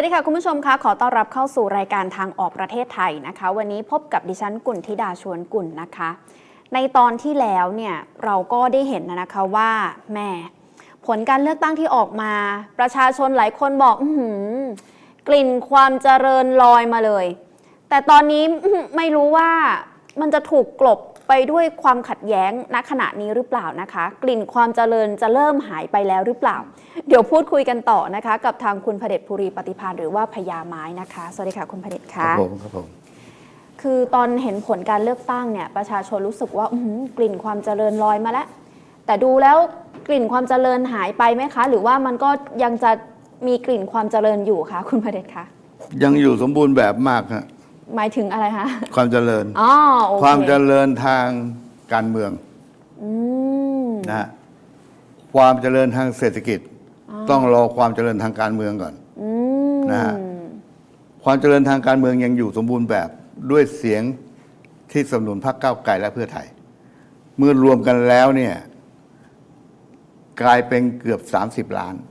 วัสดีค่ะ คุณผู้ชมคะขอต้อนรับเข้าสู่รายการทางออกประเทศไทยนะคะ วันนี้พบกับดิฉันกุลธิดาชวนกุลนะคะ ในตอนที่แล้วเนี่ยเราก็ได้เห็นนะคะว่าแม่ผลการเลือกตั้งที่ออกมา ประชาชนหลายคนบอกอหืกลิ่นความเจริญลอยมาเลย แต่ตอนนี้ไม่รู้ว่ามันจะถูกกลบ ไปด้วยความขัดแย้งณขณะนี้หรือเปล่านะคะ กลิ่นความเจริญจะเริ่มหายไปแล้วหรือเปล่า เดี๋ยวพูดคุยกันต่อนะคะ กับทางคุณพเดชภูริปฏิพานหรือว่าพญาไม้นะคะ สวัสดีค่ะคุณพเดชครัค่ะบผมครับผมคือตอนเห็นผลการเลือกตั้งเนี่ยประชาชนรู้สึกว่าอื้อหือกลิ่นความเจริญลอยมาแล้ว แต่ดูแล้วกลิ่นความเจริญหายไปไหมคะ หรือว่ามันก็ยังจะมีกลิ่นความเจริญอยู่คะคุณพเดชคะยังอยู่สมบูรณ์แบบมากฮะ หมายถึงอะไรคะความเจริญ อ๋อโอเคความเจริญทางการเมืองอืมนะฮะความเจริญทางเศรษฐกิจ ต้องรอความเจริญทางการเมืองก่อน อืมนะฮะ ความเจริญทางการเมืองยังอยู่สมบูรณ์แบบด้วยเสียงที่สนับสนุนพรรคก้าวไกลและเพื่อไทย เมื่อรวมกันแล้วเนี่ย กลายเป็นเกือบ 30 ล้านอืม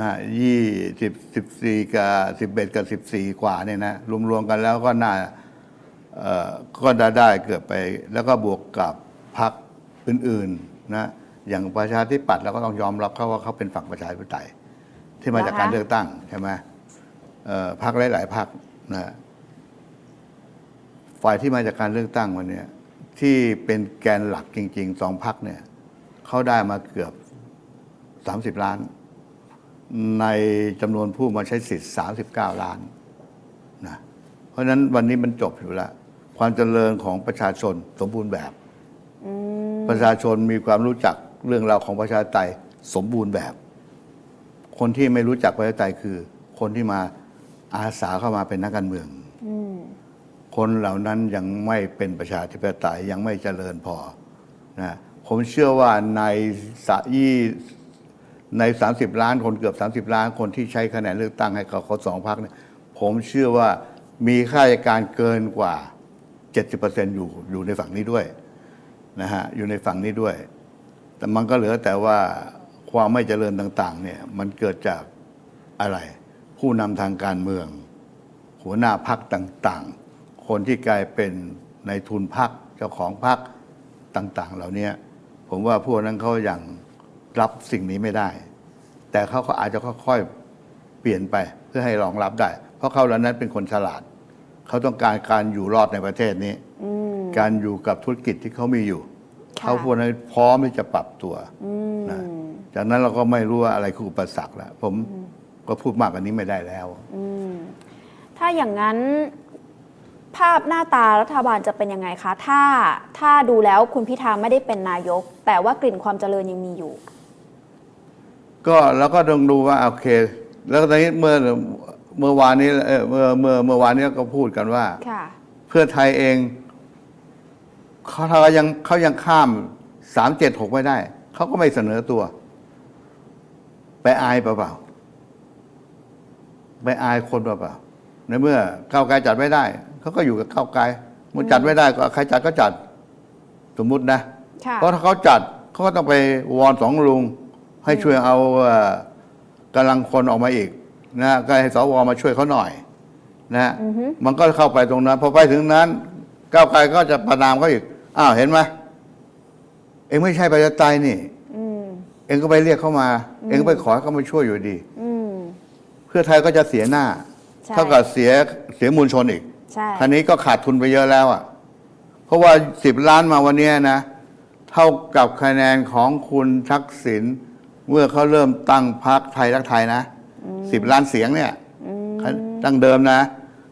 นะยี่สิบสิบสี่กับสิบเอ็ดกับสิบสี่กว่าเนี่ยนะรวมๆกันแล้วก็น่าเอ่อก็ได้ได้เกือบไป แล้วก็บวกกับพรรคอื่นๆนะอย่างประชาธิปัตย์เราก็ต้องยอมรับเขาว่าเขาเป็นฝั่งประชาธิปไตย ที่มาจากการเลือกตั้งใช่ไหมเอ่อพรรคหลายๆพรรคนะฝ่ายที่มาจากการเลือกตั้งวันเนี้ยที่เป็นแกนหลักจริงๆสองพรรคเนี่ยเขาได้มาเกือบสามสิบล้าน ในจำนวนผู้มาใช้สิทธิ์ 39 ล้านนะเพราะฉะนั้นวันนี้มันจบอยู่แล้ว ความเจริญของประชาชนสมบูรณ์แบบ ประชาชนมีความรู้จักเรื่องราวของประชาธิปไตยสมบูรณ์แบบ คนที่ไม่รู้จักประชาธิปไตยคือ คนที่มาอาสาเข้ามาเป็นนักการเมืองคนเหล่านั้นยังไม่เป็นประชาธิปไตยยังไม่เจริญพอนะผมเชื่อว่าในสะยี่ ใน 30 ล้านคนเกือบ 30 ล้านคนที่ใช้คะแนนเลือกตั้งให้กับเขาสองพักเนี่ยผมเชื่อว่ามีข้าราชการเกินกว่า 70%อยู่อยู่ในฝั่งนี้ด้วยนะฮะอยู่ในฝั่งนี้ด้วย แต่มันก็เหลือแต่ว่าความไม่เจริญต่าง ๆ เนี่ยมันเกิดจากอะไร ผู้นำทางการเมือง หัวหน้าพักต่างๆ คนที่กลายเป็นในทุนพักเจ้าของพักต่าง ๆ เหล่านี้ผมว่าพวกนั้นเขาอยัาง รับสิ่งนี้ไม่ได้ แต่เขาก็อาจจะค่อยๆเปลี่ยนไปเพื่อให้รองรับได้ เพราะเขาเหล่านั้นเป็นคนฉลาด เขาต้องการการอยู่รอดในประเทศนี้ การอยู่กับธุรกิจที่เขามีอยู่ค่ะเขาพวกนั้นพร้อมที่จะปรับตัวอืมนะจากนั้นเราก็ไม่รู้ว่าอะไรคืออุปสรรคแล้วผมก็พูดมากกว่านี้ไม่ได้แล้วอืมถ้าอย่างนั้นภาพหน้าตารัฐบาลจะเป็นยังไงคะ ถ้าถ้าดูแล้วคุณพิธาไม่ได้เป็นนายก แต่ว่ากลิ่นความเจริญยังมีอยู่ ก็แล้วก็ต้องดูว่าโอเค แล้วตอนนี้เมื่อเมื่อวานนี้เอ่อเมื่อเมื่อเมื่อวานนี้ก็พูดกันว่า ค่ะ เพื่อไทยเองเขาถ้ายังเขายังข้ามสามเจ็ดหกไม่ได้ เขาก็ไม่เสนอตัว ไปอายเปล่าๆไปอายคนเปล่าๆในเมื่อก้าวไกลจัดไม่ได้ เขาก็อยู่กับก้าวไกลมันจัดไม่ได้ก็ใครจัดก็จัด สมมุตินะ ค่ะ เพราะถ้าเขาจัดเขาก็ต้องไปวอนสองลุง ให้ช่วยเอาเอ่อกำลังคนออกมาอีกนะก็ให้สวมาช่วยเขาหน่อยนะฮะมันก็เข้าไปตรงนั้นพอไปถึงนั้น ก้าวไกลก็จะประนามเขาอีก อ้าวเห็นไหมเองไม่ใช่ประชาธิปไตยนี่อืมเองก็ไปเรียกเขามา เองก็ไปขอให้เขามาช่วยอยู่ดีอืมเพื่อไทยก็จะเสียหน้าใช่เท่ากับเสียเสียมูลชนอีกใช่คันนี้ก็ขาดทุนไปเยอะแล้วอะ เพราะว่าสิบล้านมาวันเนี้ยนะ เท่ากับคะแนนของคุณทักษิณ เมื่อเขาเริ่มตั้งพรรคไทยรักไทยนะสิบล้านเสียงเนี่ยตั้งเดิมนะ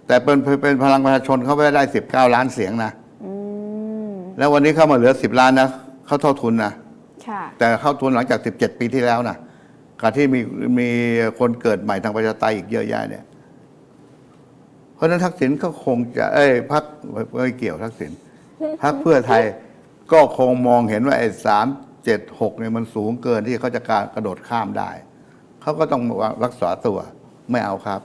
แต่เป็นเป็นพลังประชาชนเขาไปได้สิบเก้าล้านเสียงนะอืมแล้ววันนี้เข้ามาเหลือสิบล้านนะเขาเท่าทุนนะค่ะแต่เข้าทุนหลังจากสิบเจ็ดปีที่แล้วนะการที่มีมีคนเกิดใหม่ทางประชาธิปไตยอีกเยอะแยะเนี่ย เพราะฉะนั้นทักษิณก็คงจะ เอ้ยพักไม่เกี่ยวทักษิณพักเพื่อไทยก็คงมองเห็นว่าไอ้สาม เจ็ดหกเนี่ยมันสูงเกินที่เขาจะการกระโดดข้ามได้ เขาก็ต้องรักษาตัวไม่เอาครับ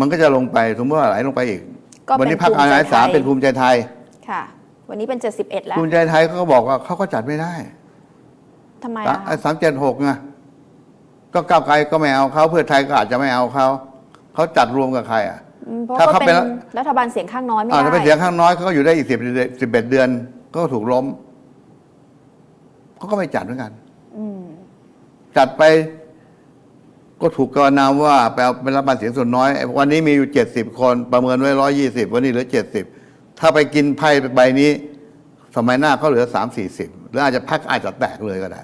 มันก็จะลงไปสมมติว่าไหลลงไปอีก ก็วันเป็นนี้พักภูอามิใจณาสามไทยเป็นภูมิใจไทย ค่ะ วันนี้เป็น 71 แล้วภูมิใจไทยเขาก็บอกว่าเขาก็จัดไม่ได้ ทำไมอะคะสามเจ็ดหกไงก็ก้าวไกลก็ไม่เอาเขาเพื่อไทยก็อาจจะไม่เอาเขาเขาจัดรวมกับใครอะ อืมเพราะถ้าก็เขาเป็เป็นนรัฐบาลเสียงข้างน้อยไม่อ่าได้ถ้าเป็นเสียงข้างน้อยเขาก็อยู่ได้อีกสิบสิบเอ็ดเดือนก็ถูกล้ม เขาก็ไม่จัดเหมือนกันอืมจัดไปก็ถูกกระนามว่าแปลเป็นรัฐบาลเสียงส่วนน้อย วันนี้มีอยู่เจ็ดสิบคนประเมินไว้ร้อยี่สิบวันนี้เหลือเจ็ดสิบถ้าไปกินไพ่ใบนี้ สมัยหน้าเขาเหลือสามสี่สิบหรืออาจจะพักอาจจะแตกเลยก็ได้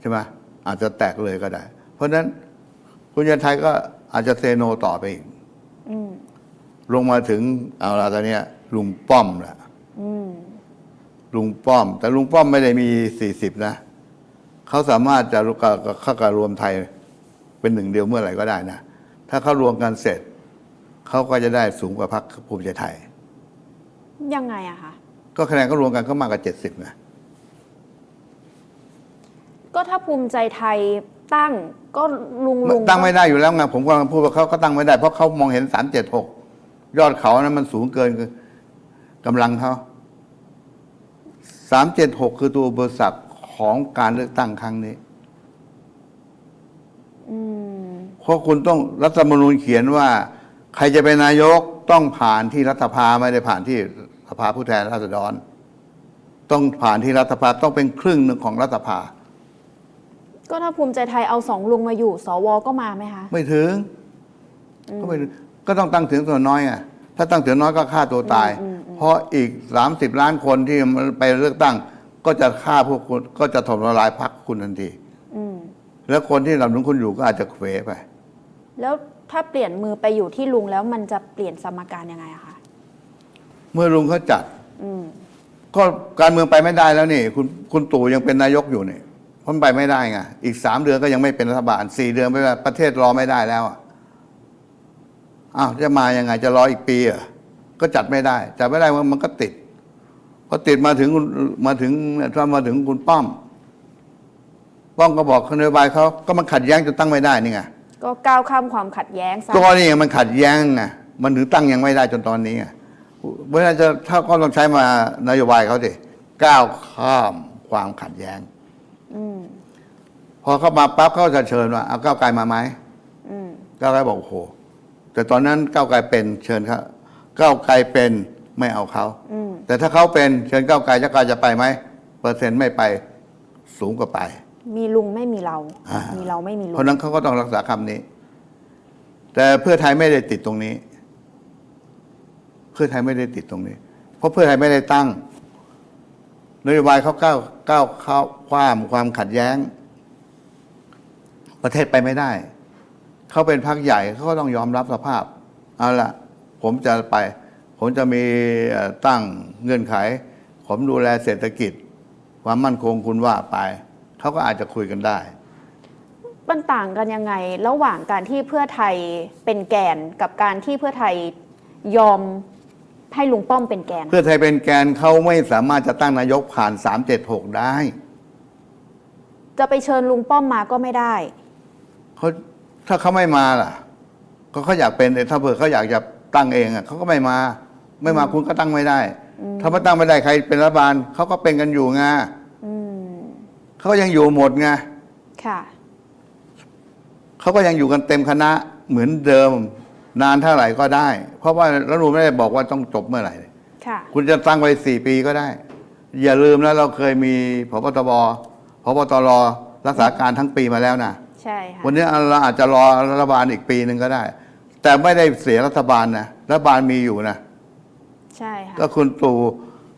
ใช่ไหมอาจจะแตกเลยก็ได้ เพราะฉะนั้นคุณยันไทยก็อาจจะเซโนต่อไปอีกอืมลงมาถึงเอาละตอนเนี้ยลุงป้อมแหละอืม ลุงป้อม แต่ลุงป้อมไม่ได้มีสี่สิบนะเขาสามารถจะเข้ากับรวมไทยเป็นหนึ่งเดียวเมื่อไหร่ก็ได้นะ ถ้าเขารวมกันเสร็จ เขาก็จะได้สูงกว่าพรรคภูมิใจไทย ยังไงอะคะก็คะแนนก็รวมกันก็มากกว่าเจ็ดสิบนะก็ถ้าภูมิใจไทยตั้งก็ลุงลุงตั้งไม่ได้อยู่แล้วไงผมกำลังพูดว่าเขาก็ตั้งไม่ได้เพราะเขามองเห็นสามเจ็ดหกยอดเขานั้นมันสูงเกินกำลังเขา สามเจ็ดหกคือตัวอุปสรรคของการเลือกตั้งครั้งนี้อืมเพราะคุณต้องรัฐธรรมนูญเขียนว่า ใครจะเป็นนายกต้องผ่านที่รัฐสภาไม่ได้ผ่านที่สภาผู้แทนราษฎร ต้องผ่านที่รัฐสภาต้องเป็นครึ่งหนึ่งของรัฐสภา ก็ถ้าภูมิใจไทยเอาสองลุงมาอยู่ สวก็มาไหมคะไม่ถึงก็ไม่ถึงก็ต้องตั้งเสียงส่วนน้อยไงถ้าตั้งเสียงน้อยก็ฆ่าตัวตาย เพราะอีกสามสิบล้านคนที่มันไปเลือกตั้ง ก็จะฆ่าพวกคุณก็จะถมทลายพรรคคุณทันทีอืมแล้วคนที่ลำนุนคุณอยู่ก็อาจจะเขวไป แล้วถ้าเปลี่ยนมือไปอยู่ที่ลุงแล้วมันจะเปลี่ยนสมการยังไงอะคะเมื่อลุงเขาจัดอืมก็การเมืองไปไม่ได้แล้วนี่ คุณคุณตู่ยังเป็นนายกอยู่นี่เพราะมันไปไม่ได้ไงอีกสามเดือนก็ยังไม่เป็นรัฐบาลสี่เดือนไม่ได้ประเทศรอไม่ได้แล้วอะอ้าวจะมายังไงจะรออีกปีเหรอะ ก็จัดไม่ได้ จัดไม่ได้มันมันก็ติดพอติดมาถึงคุณมาถึงถ้ามาถึงคุณป้อม ป้อมก็บอกนโยบายเขาก็มันขัดแย้งจนตั้งไม่ได้นี่ไงก็ก้าวข้ามความขัดแย้งซะก็นี่ไงมันขัดแย้งไงมันถึงตั้งยังไม่ได้จนตอนนี้ไงเวลาจะถ้าก็ต้องใช้มานโยบายเขาสิก้าวข้ามความขัดแย้งอืมพอเข้ามาปั๊บเขาจะเชิญว่าเอาก้าวไกลมาไหมอืมก้าวไกลบอกโอ้โหแต่ตอนนั้นก้าวไกลเป็นเชิญเขา ก้าวไกลเป็นไม่เอาเขา อืมแต่ถ้าเขาเป็นเชิญก้าวไกลจะกลายจะไปไหมเปอร์เซ็นต์ไม่ไปสูงกว่าไป มีลุงไม่มีเรา อ่ามี มีเราไม่มีลุเพงราะฉะนั้นเขาก็ต้องรักษาคำนี้ แต่เพื่อไทยไม่ได้ติดตรงนี้ เพื่อไทยไม่ได้ติดตรงนี้ เพราะเพื่อไทยไม่ได้ตั้งนโยบายเขาก้าวก้าวเข้าความความขัดแย้ง ประเทศไปไม่ได้ เขาเป็นพรรคใหญ่เขาก็ต้องยอมรับสภาพ เอาละ ผมจะไป ผมจะมีเอ่อตั้งเงื่อนไข ผมดูแลเศรษฐกิจ ความมั่นคงคุณว่าไป เขาก็อาจจะคุยกันได้ มันต่างกันยังไง ระหว่างการที่เพื่อไทยเป็นแกนกับการที่เพื่อไทยยอมให้ลุงป้อมเป็นแกน เพื่อไทยเป็นแกนเขาไม่สามารถจะตั้งนายกผ่าน376ได้ จะไปเชิญลุงป้อมมาก็ไม่ได้เขาถ้าเขาไม่มาล่ะ ก็เขาอยากเป็นถ้าเผื่อเขาอยากจะ ตั้งเองอะเขาก็ไม่มา ไม่มาคุณก็ตั้งไม่ได้ ถ้าไม่ตั้งไม่ได้ใครเป็นรัฐบาลเขาก็เป็นกันอยู่ไงอืมเขาก็ยังอยู่หมดไงค่ะเขาก็ยังอยู่กันเต็มคณะเหมือนเดิม นานเท่าไหร่ก็ได้ เพราะว่ารัฐธรรมนูญไม่ได้บอกว่าต้องจบเมื่อไหร่ ค่ะ คุณจะตั้งไว้สี่ปีก็ได้ อย่าลืมนะเราเคยมีพบตบพบตรรักษาการทั้งปีมาแล้วนะ ใช่ค่ะ วันนี้เราอาจจะรอรัฐบาลอีกปีหนึ่งก็ได้ แต่ไม่ได้เสียรัฐบาลนะรัฐบาลมีอยู่นะใช่ค่ะ ก็คุณตู่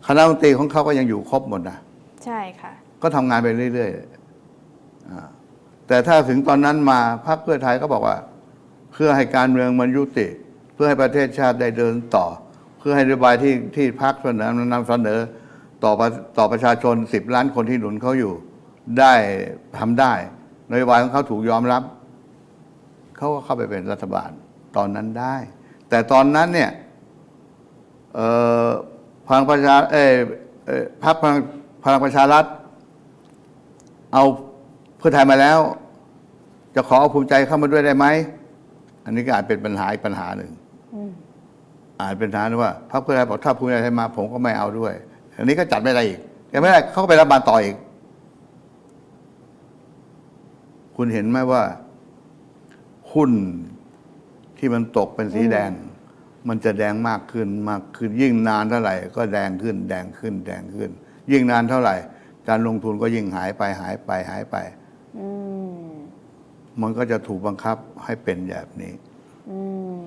คณะมนตรีของเขาก็ยังอยู่ครบหมดนะใช่ค่ะ ก็ทำงานไปเรื่อยๆอ่าแต่ถ้าถึงตอนนั้นมาพรรคเพื่อไทยก็บอกว่า เพื่อให้การเมืองมันยุติ เพื่อให้ประเทศชาติได้เดินต่อ เพื่อให้นโยบายที่ที่พรรคเสนอนำเสนอต่อประต่อประชาชนสิบล้านคนที่หนุนเขาอยู่ ได้ทำได้นโยบายของเขาถูกยอมรับ เขาก็เข้าไปเป็นรัฐบาล ตอนนั้นได้ แต่ตอนนั้นเนี่ยเอ่อพลังประชาเออเอ่อพรรคพลังพลังประชารัฐ เอาเพื่อไทยมาแล้ว จะขอเอาภูมิใจเข้ามาด้วยได้ไหม อันนี้ก็อาจเป็นปัญหาอีกปัญหาหนึ่งอืมอ่านเป็นทหารว่าพรรคเพื่อไทยบอกถ้าภูมิใจไทยมา ผมก็ไม่เอาด้วย อันนี้ก็จัดไม่ได้อีกยังไม่ได้เขาก็ไปรัฐบาลต่ออีก คุณเห็นไหมว่าหุ้น ที่มันตกเป็นสีแดง มันจะแดงมากขึ้นมากขึ้นยิ่งนานเท่าไหร่ ก็แดงขึ้น แดงขึ้น แดงขึ้น ยิ่งนานเท่าไหร่ การลงทุนก็ยิ่งหายไปหายไปหายไปอืมมันก็จะถูกบังคับให้เป็นแบบนี้อืม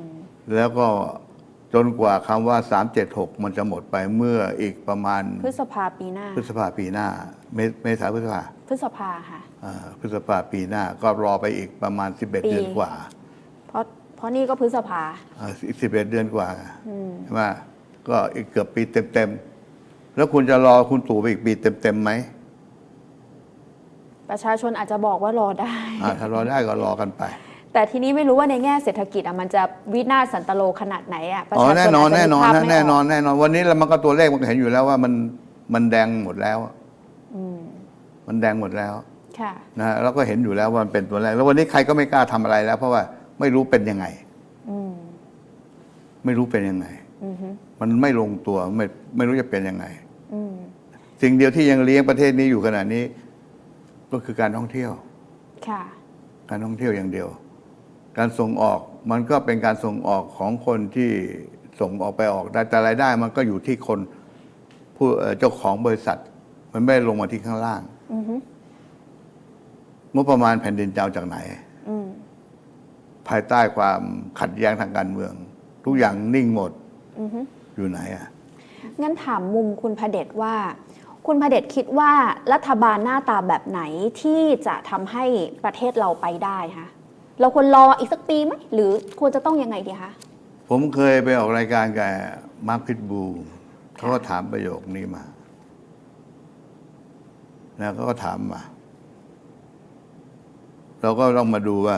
แล้วก็จนกว่าคำว่า 376 มันจะหมดไปเมื่ออีกประมาณ พฤษภาปีหน้า พฤษภาปีหน้า เมเมษาพฤษภา พฤษภาค่ะอ่าพฤษภาปีหน้าก็รอไปอีกประมาณ 11ปีเดือนกว่าเพ ราะเพราะนี่ก็พฤษภาอ่าอีก11เดือนกว่าอืมใช่ไหมก็อีกเกือบปีเต็มๆ แล้วคุณจะรอคุณตู่ไปอีกปีเต็มๆไหม ประชาชนอาจจะบอกว่ารอได้อ่าถ้ารอได้ก็รอกันไป แต่ทีนี้ไม่รู้ว่าในแง่เศรษฐกิจอะมันจะวินาศสันตโลขนาดไหนอะประอ๋อชาชนแน่นอนอาจจะแน่นอนกภาพนะไม่แน่นอนกแน่นอน วันนี้เรามันก็ตัวเลขมันก็เห็นอยู่แล้วว่ามันมันแดงหมดแล้วอืมมันแดงหมดแล้วค่ะนะฮะเราก็เห็นอยู่แล้วว่ามันเป็นตัวแรกแล้ววันนี้ใครก็ไม่กล้าทำอะไรแล้ว เพราะว่า ไม่รู้เป็นยังไงอืมไม่รู้เป็นยังไงอืมฮึมันไม่ลงตัวไม่ไม่รู้จะเป็นยังไงอืมสิ่งเดียวที่ยังเลี้ยงประเทศนี้อยู่ขณะนี้ ก็คือการท่องเที่ยวค่ะการท่องเที่ยวอย่างเดียว การส่งออกมันก็เป็นการส่งออกของคนที่ส่งออกไปออกได้แต่รายได้ มันก็อยู่ที่คนผู้เอ่อเจ้าของบริษัท มันไม่ได้ลงมาที่ข้างล่างอืมฮึงบประมาณแผ่นดินจะเอาจากไหนอืม ภายใต้ความขัดแย้งทางการเมือง ทุกอย่างนิ่งหมดอืมฮึอยู่ไหนอะ งั้นถามมุมคุณพเดชว่า คุณพเดชคิดว่ารัฐบาลหน้าตาแบบไหนที่จะทำให้ประเทศเราไปได้คะเราควรรออีกสักปีไหมหรือควรจะต้องยังไงดีคะผมเคยไปออกรายการกับมาร์คพิทบูลเขาก็ถามประโยคนี้มาแล้วเขาก็ถามมา เราก็ต้องมาดูว่า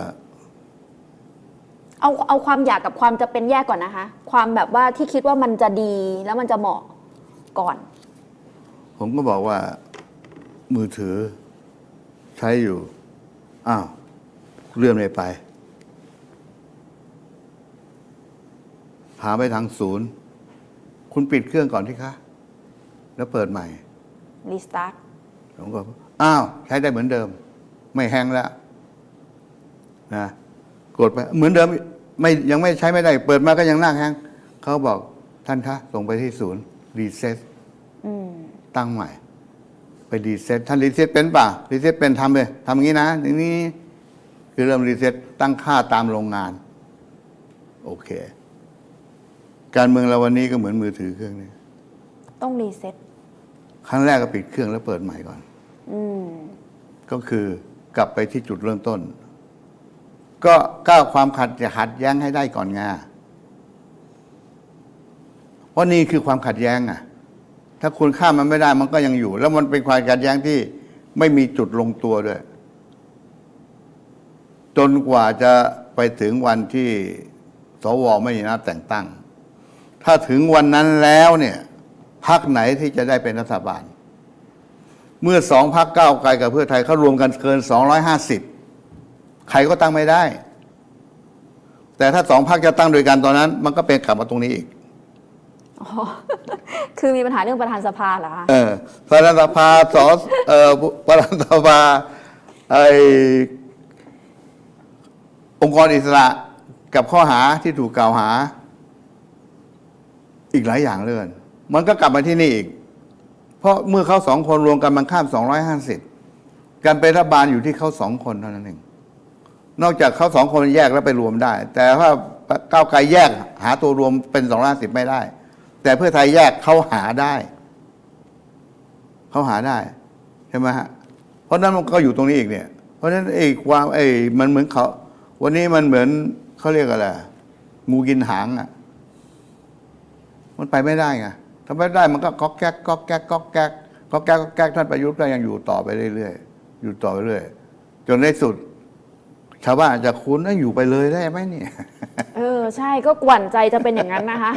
เอาเอาความอยากกับความจะเป็นแยกก่อนนะคะ ความแบบว่าที่คิดว่ามันจะดีแล้วมันจะเหมาะก่อน ผมก็บอกว่ามือถือใช้อยู่ อ้าวเลื่อนไม่ไป หาไปทางศูนย์ คุณปิดเครื่องก่อนที่คะ แล้วเปิดใหม่ รีสตาร์ทผมก็ อ้าว ใช้ได้เหมือนเดิม ไม่แห้งแล้วนะกดไปเหมือนเดิม ไม่ยังไม่ใช้ไม่ได้ เปิดมาก็ยังหน้าแห้งเขาบอกท่านคะส่งไปที่ศูนย์รีเซ็ตอืมตั้งใหม่ ไปรีเซ็ตท่านรีเซ็ตเป็นป่ะรีเซ็ตเป็นทำเลยทำอย่างนี้นะอย่างนี้คือเริ่มรีเซ็ตตั้งค่าตามโรงงาน โอเค การเมืองเราวันนี้ก็เหมือนมือถือเครื่องนี้ต้องรีเซ็ตครั้งแรกก็ปิดเครื่องแล้วเปิดใหม่ก่อน อืม ก็คือกลับไปที่จุดเริ่มต้น ก็ก้าวความขัดจะขัดแย้งให้ได้ก่อนไงเพราะนี่คือความขัดแย้งอะ ถ้าคุณข้ามมันไม่ได้มันก็ยังอยู่ แล้วมันเป็นความขัดแย้งที่ไม่มีจุดลงตัวด้วย จนกว่าจะไปถึงวันที่สวไม่มีนัดแต่งตั้ง ถ้าถึงวันนั้นแล้วเนี่ยพักไหนที่จะได้เป็นรัฐบาล เมื่อสองพักเก้าไกลกับเพื่อไทยเขารวมกันเกิน250 ใครก็ตั้งไม่ได้ แต่ถ้าสองพักจะตั้งโดยกันตอนนั้น มันก็เป็นกลับมาตรงนี้อีกอ๋อคือมีปัญหาเรื่องประธานสภาเหรอคะเออประธานสภาสอเอ่อประธานสภาไอองค์กรอิสระกับข้อหาที่ถูกกล่าวหา อีกหลายอย่างเลื่อนมันก็กลับมาที่นี่อีก เพราะเมื่อเขาสองคนรวมกันมันข้าม250การเป็นรัฐบาลอยู่ที่เขาสองคนเท่านั้นเอง นอกจากเขาสองคนแยกแล้วไปรวมได้ แต่ถ้าก้าวไกลแยกหาตัวรวมเป็น250ไม่ได้ แต่เพื่อไทยแยกเขาหาได้เขาหาได้ใช่ไหมฮะเพราะฉะนั้นมันก็อยู่ตรงนี้อีกเนี่ย เพราะฉะนั้นไอ้ความไอ้มันเหมือนเขา วันนี้มันเหมือนเขาเรียกอะไรงูกินหางอะ มันไปไม่ได้ไงถ้าไม่ได้มันก็ก๊อกแก๊กก๊อกแก๊กก๊อกแก๊กก๊อกแก๊กก๊อกแก๊กท่านประยุทธ์ก็ยังอยู่ต่อไปเรื่อยๆอยู่ต่อไปเรื่อยจนในสุด ชาวบ้านอาจจะคุ้นว่าอยู่ไปเลยได้ไหมเนี่ย เออ ใช่ก็หวั่นใจจะเป็นอย่างนั้นนะคะ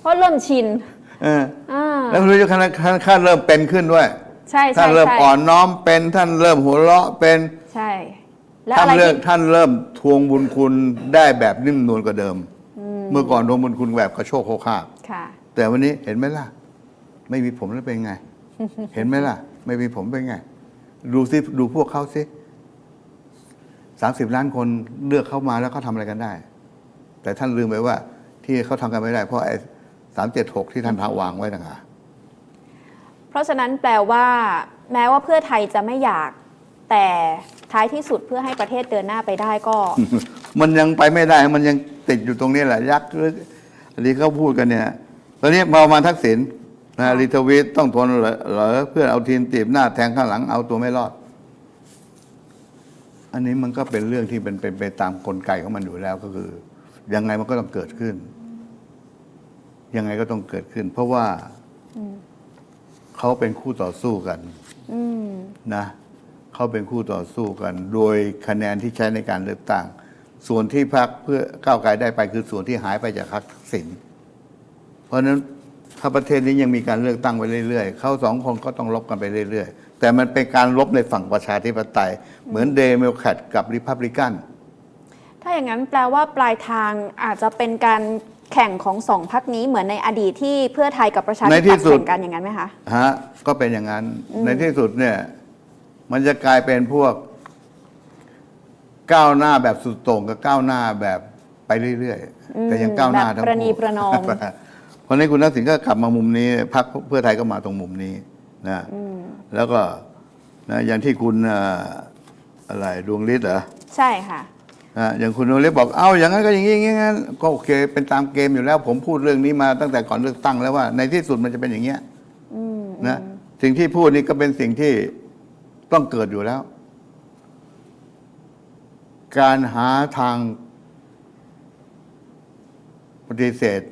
เพราะเริ่มชินเอออ่าแล้วรู้จักขั้นขั้นเริ่มเป็นขึ้นด้วย ใช่ท่าใช่นเริ่มใช่อ่อนน้อมเป็นท่านเริ่มหัวเราะเป็นใช่ แล้วท่านอะไรเริ่มที่ท่านเริ่มทวงบุญคุณได้แบบนิ่มนวลกว่าเดิมอืมเมื่อก่อนโดนบุญคุณแบบกระโชกโคกคาบ ค่ะ แต่วันนี้เห็นไหมล่ะ ไม่มีผมแล้วเป็นไง เห็นไหมล่ะ ไม่มีผมเป็นไง ดูสิดูพวกเขาสิ สามสิบล้านคนเลือกเข้ามาแล้วเขาทำอะไรกันได้ แต่ท่านลืมไปว่า ที่เขาทำกันไม่ได้ เพราะไอ้สามเจ็ดหกที่ท่านพาวางไว้ต่างหากเพราะฉะนั้นแปลว่า แม้ว่าเพื่อไทยจะไม่อยาก แต่ท้ายที่สุดเพื่อให้ประเทศเดินหน้าไปได้ก็ มันยังไปไม่ได้ มันยังติดอยู่ตรงนี้แหละ ยักษ์หรืออันนี้เขาพูดกันเนี่ย ตอนนี้มามาทักษิณนะค่ะลิทวิทย์ต้องทนเหรอเหรอเพื่อนเอาทีนตีบหน้าแทงข้างหลังเอาตัวไม่รอด อันนี้มันก็เป็นเรื่องที่เป็นเป็นไปตามกลไกของมันอยู่แล้วก็คือ ยังไงมันก็ต้องเกิดขึ้น ยังไงก็ต้องเกิดขึ้น เพราะว่าเขาเป็นคู่ต่อสู้กันอืมนะเขาเป็นคู่ต่อสู้กัน โดยคะแนนที่ใช้ในการเลือกตั้งส่วนที่พรรคเพื่อก้าวไกลได้ไปคือส่วนที่หายไปจากพรรคทักษิณเพราะฉะนั้นถ้าประเทศนี้ยังมีการเลือกตั้งไปเรื่อยๆเขาสองคนก็ต้องลบกันไปเรื่อยๆ แต่มันเป็นการลบในฝั่งประชาธิปไตย เหมือนเดโมแครตกับริพับลิกัน ถ้าอย่างนั้นแปลว่าปลายทางอาจจะเป็นการแข่งของสองพักนี้เหมือนในอดีตที่เพื่อไทยกับประชาธิในที่ปัตย์สุดแข่งกันอย่างนั้นไหมคะฮะก็เป็นอย่างนั้น ในที่สุดเนี่ยมันจะกลายเป็นพวกก้าวหน้าแบบสุดโต่งกับก้าวหน้าแบบไปเรื่อยอืมๆแต่ยังก้าวหน้าแบบทั้งประนีคู่ประนอมเพราะฉะนั้นคุณทักษิณก็กลับมามุมนี้พรรคเพื่อไทยก็มาตรงมุมนี้นะ แล้วก็นะอย่างที่คุณเอ่ออะไรดวงฤทธิ์เหรอใช่ค่ะ นะอย่างคุณดวงฤทธิ์บอกเอ้าอย่างนั้นก็อย่างนี้อย่างนี้อย่างนั้นก็โอเคเป็นตามเกมอยู่แล้ว ผมพูดเรื่องนี้มาตั้งแต่ก่อนเลือกตั้งแล้วว่าในที่สุดมันจะเป็นอย่างเงี้ยอืมนะสิ่งที่พูดนี่ก็เป็นสิ่งที่ต้องเกิดอยู่แล้ว การหาทางปฏิเสธ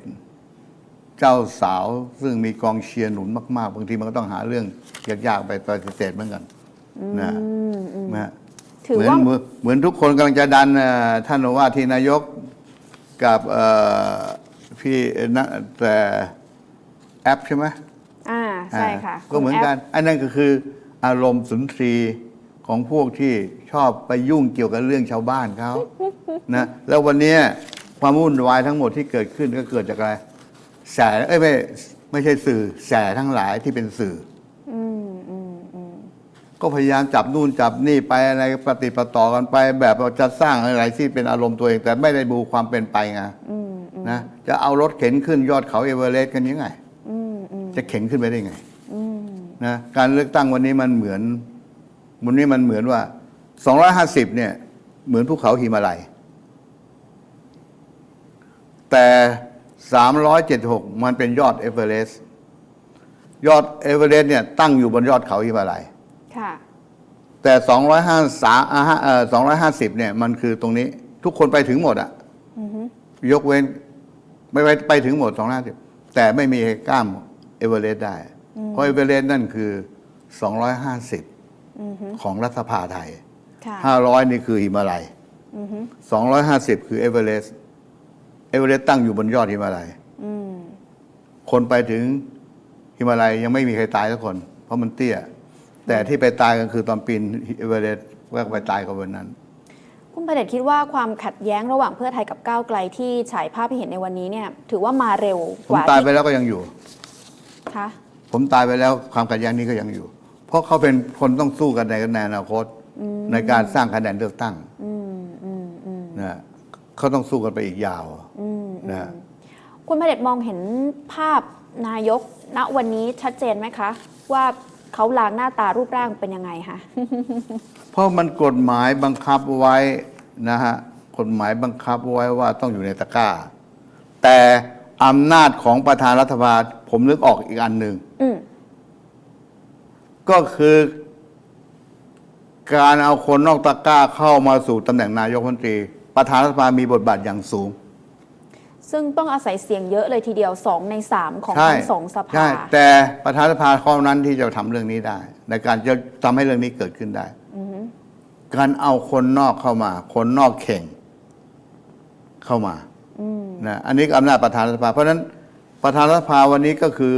เจ้าสาวซึ่งมีกองเชียร์หนุนมาก ๆ บางทีมันก็ต้องหาเรื่องยาก ๆ ไปปฏิเสธเหมือนกันนะอืมอืมนะถือเหมือนว่าเหมือนเหมือนทุกคนกำลังจะดันเอ่อท่านว่าที่นายกกับเอ่อพี่นะแต่แอปใช่ไหม อ่าใช่ค่ะอ่าก็เหมือนกันคุณแอันนั้นก็คืออารมณ์สุนทรีย์ของพวกที่ชอบไปยุ่งเกี่ยวกับเรื่องชาวบ้านเขา นะ แล้ววันนี้ความวุ่นวายทั้งหมดที่เกิดขึ้นก็เกิดจากอะไร แสเอ้ยไม่ไม่ใช่สื่อแสทั้งหลายที่เป็นสื่ออืมอืมอืมก็พยายามจับนู่นจับนี่ไปอะไรปฏิดประต่อกันไป แบบว่าจะสร้างอะไรที่เป็นอารมณ์ตัวเอง แต่ไม่ได้ดูความเป็นไปไงอืมอืมนะจะเอารถเข็นขึ้นยอดเขาเอเวอเรสต์กันยังไง อืมอืมจะเข็นขึ้นไปได้ไงอืมนะการเลือกตั้งวันนี้มันเหมือนวันนี้มันเหมือนว่า 250 เนี่ย เหมือนภูเขาหิมาลัย แต่ 376 มันเป็นยอดเอเวอเรสต์ยอดเอเวอเรสต์เนี่ยตั้งอยู่บนยอดเขาหิมาลัยค่ะ แต่ 253อ่าฮะเอ่อ250 เนี่ย มันคือตรงนี้ทุกคนไปถึงหมดอะอือฮึยกเว้น ไม่ไปไปถึงหมด 250 แต่ไม่มีใครกล้ามเอเวอเรสต์ได้ เพราะเอเวอเรสต์นั่นคือ 250อือฮึของรัฐสภาไทยค่ะ500 นี่คือหิมาลัยอือฮึ250 คือเอเวอเรสต์ เอเวอเรสต์ตั้งอยู่บนยอดหิมาลัยอืมคนไปถึงหิมาลัยยังไม่มีใครตายสักคน เพราะมันเตี้ย แต่ที่ไปตายกันคือตอนปีนเอเวอเรสต์ว่าไปตายกันบนนั้น คุณประเดชคิดว่าความขัดแย้งระหว่างเพื่อไทยกับก้าวไกลที่ฉายภาพให้เห็นในวันนี้เนี่ย ถือว่ามาเร็วผกมว่าตายที่ไปแล้วก็ยังอยู่ คะผมตายไปแล้วความขัดแย้งนี้ก็ยังอยู่ เพราะเขาเป็นคนต้องสู้กันในในอนาคต ในการสร้างคะแนนเลือกตั้งอืมอืมอืม นะ เขาต้องสู้กันไปอีกยาวอืมนะคุณประเดชมองเห็นภาพนายกณวันนี้ชัดเจนไหมคะ ว่าเขาลางหน้าตารูปร่างเป็นยังไงคะเพราะมันกฎหมายบังคับไว้นะฮะกฎหมายบังคับไว้ว่าต้องอยู่ในตะกร้า แต่อำนาจของประธานรัฐบาลผมนึกออกอีกอันหนึ่งอืมก็คือการเอาคนนอกตะกร้าเข้ามาสู่ตำแหน่งนายกรัฐมนตรี ประธานรัฐบาลมีบทบาทอย่างสูง ซึ่งต้องอาศัยเสียงเยอะเลยทีเดียว 2 ใน 3 ของใช่ทั้งสองสภา ใช่แต่ประธานรัฐสภาเท่านั้นที่จะทำเรื่องนี้ได้ ในการจะทำให้เรื่องนี้เกิดขึ้นได้ อือฮึการเอาคนนอกเข้ามา คนนอกเข่งเข้ามาอืมนะอันนี้ก็อำนาจประธานรัฐสภา เพราะฉะนั้นประธานรัฐสภาวันนี้ก็คือ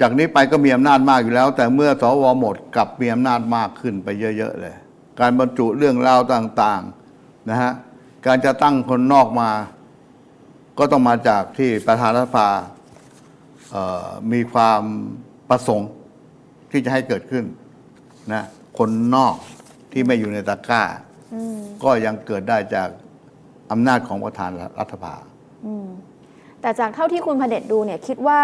จากนี้ไปก็มีอำนาจมากอยู่แล้ว แต่เมื่อสวหมดกลับมีอำนาจมากขึ้นไปเยอะ ๆ เลย การบรรจุเรื่องราวต่างๆนะฮะการจะตั้งคนนอกมา ก็ต้องมาจากที่ประธานรัฐสภาเอ่อมีความประสงค์ที่จะให้เกิดขึ้นนะคนนอกที่ไม่อยู่ในตะกร้า ก็ยังเกิดได้จากอำนาจของประธานรัฐสภาแต่จากเท่าที่คุณพเดชดูเนี่ยคิดว่า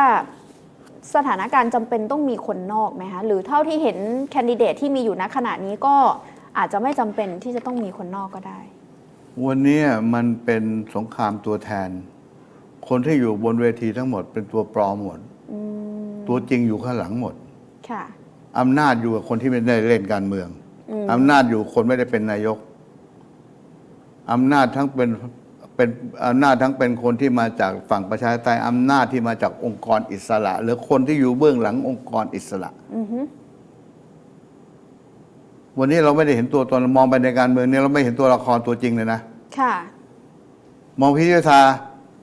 สถานการณ์จำเป็นต้องมีคนนอกไหมคะหรือเท่าที่เห็นแคนดิเดตที่มีอยู่ณขณะนี้ก็ อาจจะไม่จำเป็นที่จะต้องมีคนนอกก็ได้ วันนี้มันเป็นสงครามตัวแทน คนที่อยู่บนเวทีทั้งหมดเป็นตัวปลอมหมด อืมตัวจริงอยู่ข้างหลังหมดค่ะ อำนาจอยู่กับคนที่ไม่ได้เล่นการเมืองอืม อำนาจอยู่คนไม่ได้เป็นนายกอำนาจทั้งเป็นเป็นอำนาจทั้งเป็นคนที่มาจากฝั่งประชาธิปไตยอำนาจที่มาจากองค์กรอิสระ หรือคนที่อยู่เบื้องหลังองค์กรอิสระ อือฮึ วันนี้เราไม่ได้เห็นตัวตนมองไปในการเมืองเนี่ยเราไม่เห็นตัวละครตัวจริงเลยนะค่ะ มองพิธา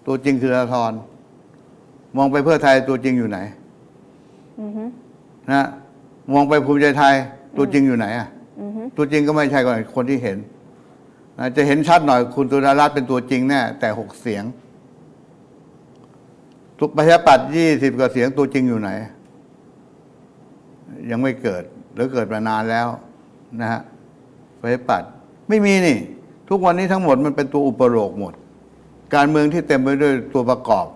ตัวจริงคือธนาธรมองไปเพื่อไทยตัวจริงอยู่ไหนอือฮึนะมองไปภูมิใจไทยตัวจริงอยู่ไหนอะอือฮึตัวจริงก็ไม่ใช่คนที่เห็นนะจะเห็นชัดหน่อยคุณตุลารัตน์เป็นตัวจริงแน่แต่หกเสียงทุกประชาปัตย์ยี่สิบกว่าเสียงตัวจริงอยู่ไหน ยังไม่เกิด หรือเกิดมานานแล้ว นะฮะประชาปัตย์ไม่มีนี่ ทุกวันนี้ทั้งหมดมันเป็นตัวอุปโลกหมด การเมืองที่เต็มไปด้วยตัวประกอบ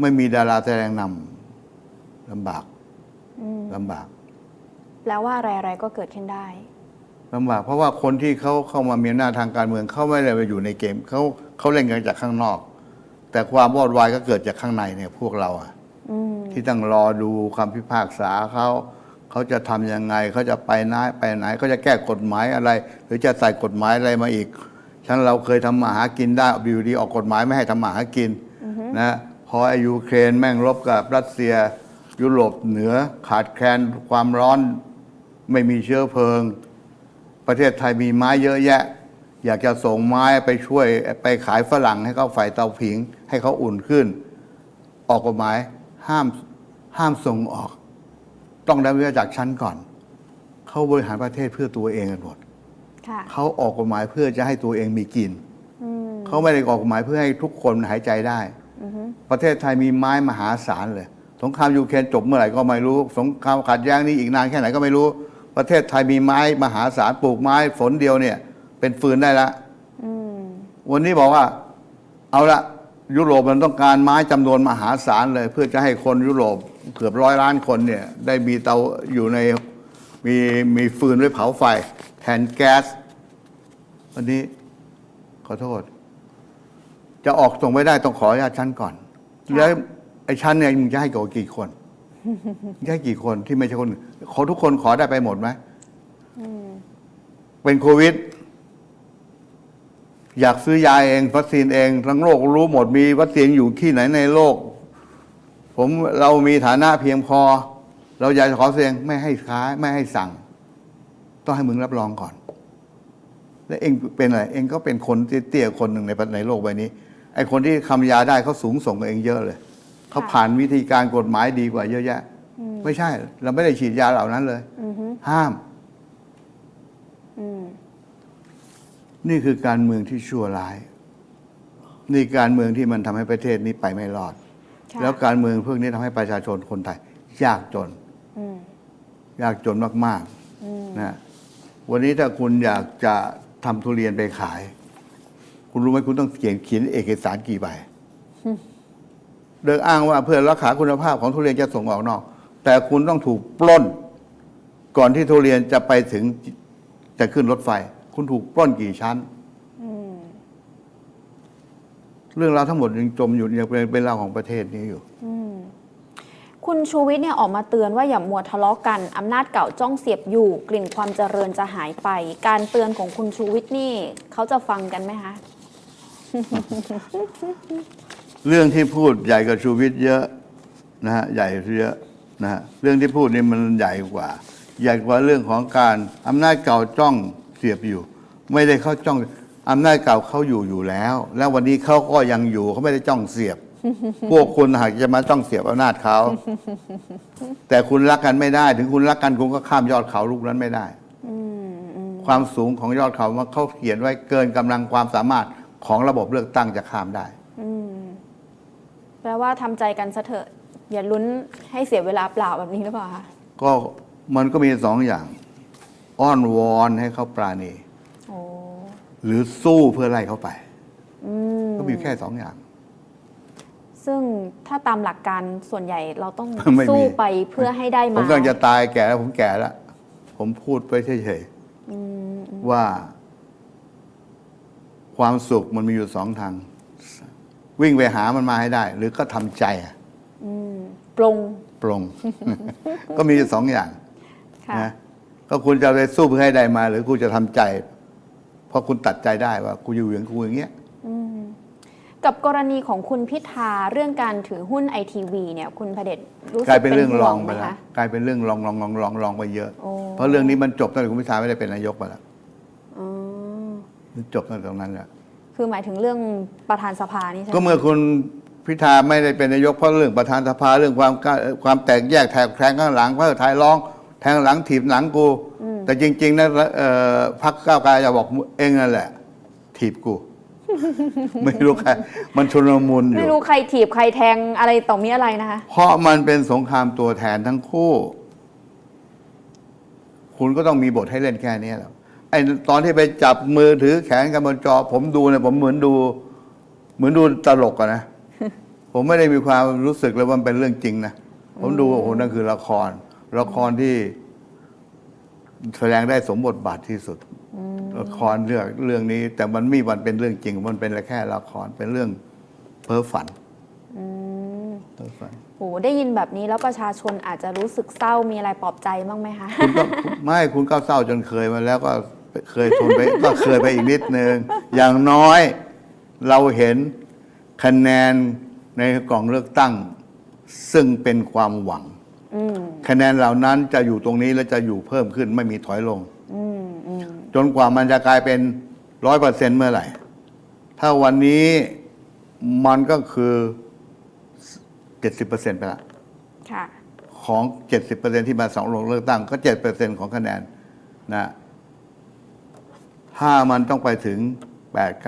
ไม่มีดาราแสดงนำลำบากอืมลำบากแปลว่าอะไรๆก็เกิดขึ้นได้ลำบาก เพราะว่าคนที่เขาเข้ามามีอำนาจทางการเมืองเขาไม่ได้ไปอยู่ในเกมเขาเขาเล่นกันจากข้างนอก แต่ความวอดวายก็เกิดจากข้างในเนี่ย พวกเราอะอืมที่ต้องรอดูคำพิพากษาเขา เขาจะทำยังไงเขาจะไปไหนไปไหนเขาจะแก้กฎหมายอะไร หรือจะใส่กฎหมายอะไรมาอีกฉันเราเคยทำมาหากินได้บิวดีออกกฎหมายไม่ให้ทำมาหากินนะพอไอายูเครนแม่งรบกับรัสเซีย ยุโรปเหนือขาดแคลนความร้อนไม่มีเชื้อเพลิง ประเทศไทยมีไม้เยอะแยะ อยากจะส่งไม้ไปช่วยไปขายฝรั่งให้เขาไฟเตาผิง ให้เขาอุ่นขึ้น ออกกฎหมายห้ามห้ามส่งออก ต้องได้มาจากชั้นก่อน เขาบริหารประเทศเพื่อตัวเองกันหมดค่ะเขาออกกฎหมายเพื่อจะให้ตัวเองมีกินอืมเขาไม่ได้ออกกฎหมายเพื่อให้ทุกคนหายใจได้อือฮึประเทศไทยมีไม้มหาศาลเลยสงครามยูเครนจบเมื่อไหร่ก็ไม่รู้ สงครามขัดแย้งนี่อีกนานแค่ไหนก็ไม่รู้ ประเทศไทยมีไม้มหาศาลปลูกไม้ฝนเดียวเนี่ย เป็นฟืนได้ละอืมวันนี้บอกว่า เอาละยุโรปมันต้องการไม้จำนวนมหาศาลเลย เพื่อจะให้คนยุโรป เกือบร้อยล้านคนเนี่ยได้มีเตาอยู่ในมีมีฟืนไว้เผาไฟแทนแก๊สวันนี้ขอโทษ จะออกส่งไม่ได้ต้องขออนุญาตชั้นก่อน แล้วไอ้ชั้นเนี่ยมึงจะให้กับกี่คนจะให้กี่คนที่ไม่ใช่คนอื่นขอทุกคนขอได้ไปหมดไหมเป็นโควิด อยากซื้อยาเองวัคซีนเอง ทั้งโลกรู้หมดมีวัคซีนอยู่ที่ไหนในโลก ผมเรามีฐานะเพียงพอ เราอยากจะขอเสียงไม่ให้ค้ายไม่ให้สั่ง ต้องให้มึงรับรองก่อน แล้วเองเป็นอะไร เองก็เป็นคนเตี้ยๆคนหนึ่งในในโลกใบนี้ ไอ้คนที่คำยาได้เขาสูงส่งกว่าเองเยอะเลย เขาผ่านวิธีการกฎหมายดีกว่าเยอะแยะ ไม่ใช่ เราไม่ได้ฉีดยาเหล่านั้นเลยอือฮึห้ามอืมนี่คือการเมืองที่ชั่วร้าย นี่การเมืองที่มันทำให้ประเทศนี้ไปไม่รอดค่ะ แล้วการเมืองพวกนี้ทำให้ประชาชนคนไทย ยากจนอืมยากจนมากอืมๆนะวันนี้ถ้าคุณอยากจะทำทุเรียนไปขาย คุณรู้ไหมคุณต้องเขียนเขียนเอกสารกี่ใบเดิกอ้างว่าเพื่อรักษาคุณภาพของทุเรียนจะส่งออกนอก แต่คุณต้องถูกปล้น ก่อนที่ทุเรียนจะไปถึงจะขึ้นรถไฟ คุณถูกปล้นกี่ชั้น อืม เรื่องราวทั้งหมดยังจมอยู่ยังเป็นเป็นเรื่องของประเทศนี้อยู่ อืมคุณชูวิทย์เนี่ยออกมาเตือนว่าอย่ามัวทะเลาะกัน อำนาจเก่าจ้องเสียบอยู่ กลิ่นความเจริญจะหายไป การเตือนของคุณชูวิทย์นี่เขาจะฟังกันไหมคะ เรื่องที่พูดใหญ่กว่าชูวิทย์เยอะนะฮะใหญ่เยอะนะฮะเรื่องที่พูดนี่มันใหญ่กว่า ใหญ่กว่าเรื่องของการอำนาจเก่าจ้องเสียบอยู่ ไม่ได้เขาจ้อง อำนาจเก่าเขาอยู่อยู่แล้ว แล้ววันนี้เขาก็ยังอยู่เขาไม่ได้จ้องเสียบ พวกคุณหากจะมาจ้องเสียบอำนาจเขา แต่คุณรักกันไม่ได้ ถึงคุณรักกันคุณก็ข้ามยอดเขาลูกนั้นไม่ได้อืมอืมความสูงของยอดเขาว่าเขาเขียนไว้เกินกำลังความสามารถของระบบเลือกตั้งจะข้ามได้อืมแปลว่าทำใจกันซะเถอะ อย่าลุ้นให้เสียเวลาเปล่าแบบนี้หรือเปล่าคะก็มันก็มีสองอย่าง อ้อนวอนให้เขาปราณีโอ้ หรือสู้เพื่อไล่เขาไป อืมก็มีแค่สองอย่าง ซึ่งถ้าตามหลักการส่วนใหญ่เราต้องไม่มี สู้ไปเพื่อให้ได้ผมมากำลังจะตายแก่แล้วผมแก่แล้ว ผมพูดไปเฉยอืมอืมๆว่า ความสุขมันมีอยู่สองทาง วิ่งไปหามันมาให้ได้ หรือก็ทำใจอะอืมปรงปรง ก็มีอยู่สองอย่างค่ะ นะก็คุณจะไปสู้เพื่อให้ได้มา หรือคุณจะทำใจเพราะคุณตัดใจได้ว่ากูอยู่อย่างกูอย่างเงี้ยอืมกับกรณีของคุณพิธาเรื่องการถือหุ้นไอทีวีเนี่ยคุณพระเดชรู้สึกลายกเป็นเป็นเรื่องห่รวองงไปไหมแล้วคะกลายเป็นเรื่องรองรองรองรองรองไปเยอะโอ้เพราะเรื่องนี้มันจบตั้งแต่คุณพิธาไม่ได้เป็นนายกไปแล้วอ๋อมันจบตั้งแต่ตรงนั้นแหละคือหมายถึงเรื่องประธานสภานี่ใช่ไหมก็เมื่อคุณพิธาไม่ได้เป็นนายกเพราะเรื่องประธานสภาเรื่องความก้าความแตกแยกแทงแทงข้างหลังเพื่อไทยร้องแทงหลังถีบหลังกู แต่จริง ๆนะเอ่อพักก้าวไกลจะบอกเองนั่นแหละ ถีบกู ไม่รู้ใครมันชุลมุนอไม่ยู่รู้ใครถีบใครแทงอะไรต่อมีอะไรนะคะ เพราะมันเป็นสงครามตัวแทนทั้งคู่ คุณก็ต้องมีบทให้เล่นแค่นี้แหล้วไอ้ตอนที่ไปจับมือถือแขนกันบนจอ ผมดูเนี่ยผมเหมือนดู เหมือนดูตลกอะนะ ผมไม่ได้มีความรู้สึกเลยว่ามันเป็นเรื่องจริงนะ ผมดูว่าโอ้โหนั่นคือละคร ละครที่ แสดงได้สมบทบาทที่สุดละครเรื่องเรื่องนี้ แต่มันไม่มีวันเป็นเรื่องจริง มันเป็นแค่ละครเป็นเรื่องเพ้อฝันอืมเพ้อฝันโหได้ยินแบบนี้แล้วประชาชนอาจจะรู้สึกเศร้ามีอะไรปลอบใจบ้างไหมคะคุณก็ไม่คุณก็เศร้าจนเคยมาแล้วก็เคยทนไปก็เคยไปอีกนิดนึงอย่างน้อยเราเห็นคะแนนในกล่องเลือกตั้ง ซึ่งเป็นความหวังอืม คะแนนเหล่านั้นจะอยู่ตรงนี้และจะอยู่เพิ่มขึ้นไม่มีถอยลงอืมอืมจนกว่ามันจะกลายเป็นร้อยเปอร์เซ็นเมื่อไหร่ ถ้าวันนี้มันก็คือเจ็ดสิบเปอร์เซ็นไปละค่ะของ70%ที่มาสองลงเลือกตั้ง ก็7%ของคะแนนนะถ้ามันต้องไปถึง8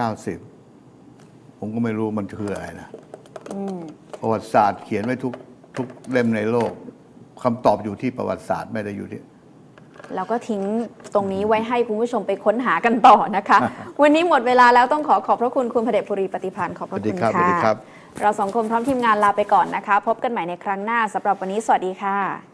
90ผมก็ไม่รู้มันคืออะไรนะอืมประวัติศาสตร์เขียนไว้ทุกทุกเล่มในโลก คำตอบอยู่ที่ประวัติศาสตร์ไม่ได้อยู่ที่ แล้วก็ทิ้งตรงนี้ไว้ให้คุณผู้ชมไปค้นหากันต่อนะคะ วันนี้หมดเวลาแล้วต้องขอขอบพระคุณคุณพระเดชบุรีปฏิพันธ์ขอบพระสวัสดีคุณครับสวัค่ะสดีครับเราสองคนพร้อมทีมงานลาไปก่อนนะคะ พบกันใหม่ในครั้งหน้าสำหรับวันนี้สวัสดีค่ะ